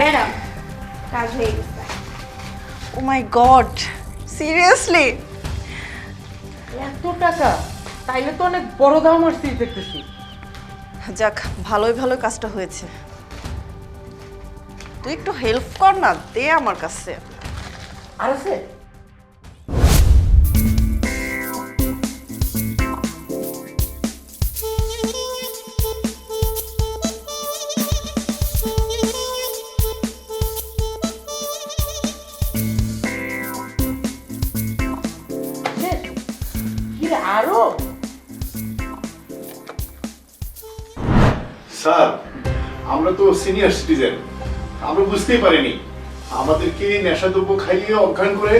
Madam কাজ হয়ে গেছে। Oh my God seriously? এত টাকা তাইলে তো অনেক বড় দাম আসছি দেখতেছি। যাক ভালোই ভালোই কাজটা হয়েছে। তুই একটু হেল্প কর না দে আমার কাছে। আর আছে? রে, আরও? স্যার আমরা তো সিনিয়র সিটিজেন আমরা বুঝতেই পারিনি। আমাদেরকে নেশাদ্রব্য খাইয়ে অজ্ঞান করে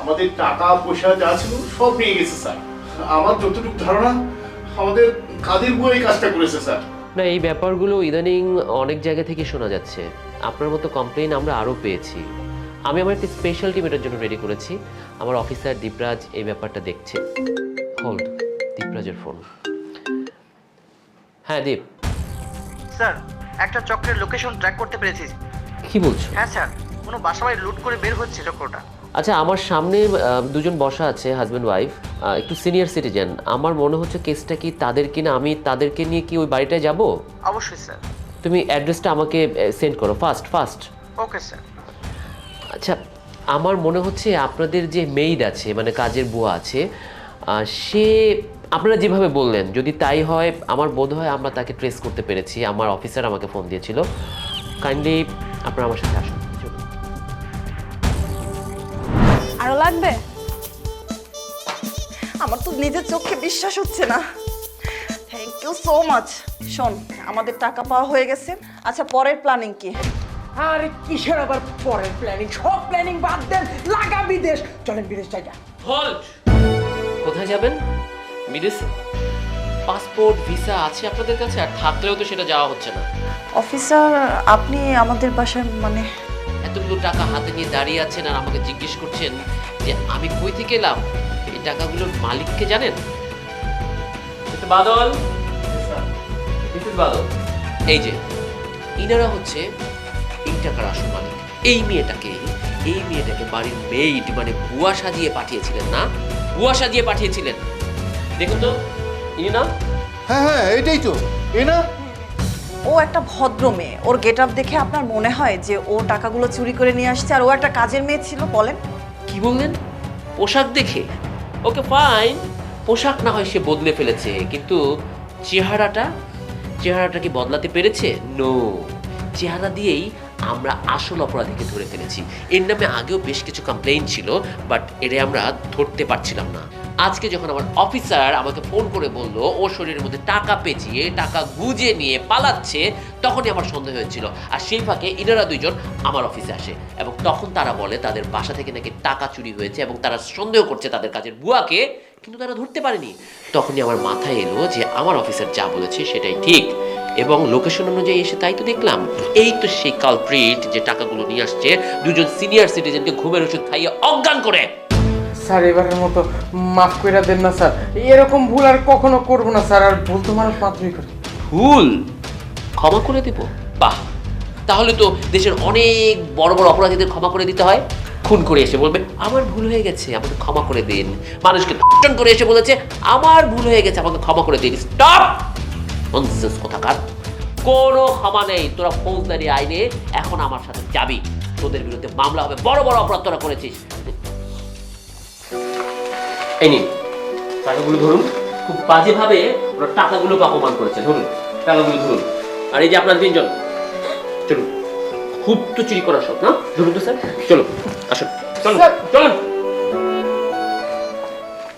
আমাদের টাকা পয়সা যা ছিল সব নিয়ে গেছে স্যার। আমার যতটুকু ধারণা আমাদের কাদের বই এই কাজটা করেছে স্যার? না এই ব্যাপারগুলো ইদানিং অনেক জায়গা থেকে শোনা যাচ্ছে। আপনার মতো কমপ্লেন আমরা আরও পেয়েছি। আমি আমার একটি স্পেশাল টিম এটার জন্য রেডি করেছি। আমার অফিসার দীপরাজ এই ব্যাপারটা দেখছে। হোল্ড দীপরাজের ফোন হ্যাঁ দীপ। স্যার একটা চক্রের লোকেশন ট্র্যাক করতে পেরেছি। কি বলছো? হ্যাঁ স্যার কোনো বাসাবাড়ি লুট করে বের হচ্ছে চক্রটা। আচ্ছা আমার সামনে দুজন বসা আছে হাজব্যান্ড ওয়াইফ একটু সিনিয়র সিটিজেন আমার মনে হচ্ছে কেসটা কি তাদের কিনা? আমি তাদেরকে নিয়ে কি ওই বাড়িটায় যাব? অবশ্যই স্যার। তুমি অ্যাড্রেসটা আমাকে সেন্ড করো। ফাস্ট ফাস্ট ওকে স্যার আচ্ছা আমার মনে হচ্ছে আপনাদের যে মেইড আছে মানে কাজের বুয়া আছে সে আপনারা যেভাবে বললেন যদি তাই হয় আমার বোধ হয় আমরা তাকে ট্রেস করতে পেরেছি। আমার অফিসার আমাকে ফোন দিয়েছিল। কাইন্ডলি আপনারা আমার সাথে আসুন। আরও লাগবে? আমার তো নিজের চোখে বিশ্বাস হচ্ছে না। থ্যাংক ইউ সো মাচ শোন আমাদের টাকা পাওয়া হয়ে গেছে। আচ্ছা পরের প্ল্যানিং কি? আরে কিসের আবার পরের প্ল্যানিং সব প্ল্যানিং বাদ দেন। লাগা বিদেশ চলেন বিদেশ জায়গা কোথায় যাবেন? বিদেশে পাসপোর্ট ভিসা আছে আপনাদের কাছে? আর থাকলেও তো সেটা যাওয়া হচ্ছে না। অফিসার আপনি আমাদের বাসায় মানে এতগুলো টাকা হাতে নিয়ে দাঁড়িয়ে আছেন আর আমাকে জিজ্ঞেস করছেন যে আমি কই থেকে এলাম? এই টাকাগুলোর মালিককে জানেন? বাদল? বাদল। এই যে ইনারা হচ্ছে এই টাকার আসল মালিক। এই মেয়েটাকে এই মেয়েটাকে বাড়ির মেইড মানে বুয়া সাজিয়ে পাঠিয়েছিলেন না? বুয়া সাজিয়ে পাঠিয়েছিলেন। দেখুন তো ইনি না হ্যাঁ হ্যাঁ এটাই তো। এ না ও একটা ভদ্র মেয়ে। ওর গেট আপ দেখে আপনার মনে হয় যে ও টাকাগুলো চুরি করে নিয়ে আসছে আর ও একটা কাজের মেয়ে ছিল বলেন। কি বললেন? পোশাক দেখে? Okay fine. পোশাক না হয় সে বদলে ফেলেছে কিন্তু চেহারাটা চেহারাটা কি বদলাতে পেরেছে? নো। চেহারা দিয়েই আমরা আসল অপরাধীকে ধরে ফেলেছি। এর নামে আগেও বেশ কিছু কমপ্লেইন ছিল বাট এরে আমরা ধরতে পারছিলাম না। আজকে যখন আমার অফিসার আমাকে ফোন করে বলল, ও শরীরের মধ্যে টাকা পেঁচিয়ে, টাকা গুজে নিয়ে পালাচ্ছে, তখনই আমার সন্দেহ হয়েছিল। আর সেই ফাঁকে ইনারা দুইজন আমার অফিসে আসে এবং তখন তারা বলে তাদের বাসা থেকে নাকি টাকা চুরি হয়েছে এবং তারা সন্দেহ করছে তাদের কাজের বুয়াকে, কিন্তু তারা ধরতে পারেনি। তখনই আমার মাথায় এলো যে আমার অফিসার যা বলেছে সেটাই ঠিক। এবং লোকেশন অনুযায়ী এসে তাই তো দেখলাম। এই তো সেই কালপ্রিট যে টাকাগুলো নিয়ে আসছে দুজন সিনিয়র সিটিজেনকে ঘুমের ওষুধ খাইয়ে অজ্ঞান করে। স্যার এবারের মতো মাফ করে দেন না স্যার। এরকম ভুল আর কখনো করব না স্যার। আর ভুল তো মানুষ মাত্রই করে। ভুল? ক্ষমা করে দেব? বাহ। তাহলে তো দেশের অনেক বড় বড় অপরাধীদের ক্ষমা করে দিতে হয়। খুন করে এসে বলবে আমার ভুল হয়ে গেছে আমাকে ক্ষমা করে দিন। মানুষকে ধর্ষণ করে এসে বলেছে আমার ভুল হয়ে গেছে আমাকে ক্ষমা করে দিন। স্টপ! ননসেন্স কথাকার কোনো ক্ষমা নেই। তোরা ফৌজদারি আইনে এখন আমার সাথে যাবি। তোদের বিরুদ্ধে মামলা হবে। বড় বড় অপরাধ তোরা করেছিস। এই নিন। টাকাগুলো ধরুন। খুব বাজেভাবে ওরা টাকাগুলোকে অপমান করেছে। ধরুন টাকাগুলো ধরুন। আর এই যে আপনার তিনজন। চলুন। খুব তো চুরি করার সব না? ধরুন তো স্যার। চলুন আসুন। চলুন। চলুন।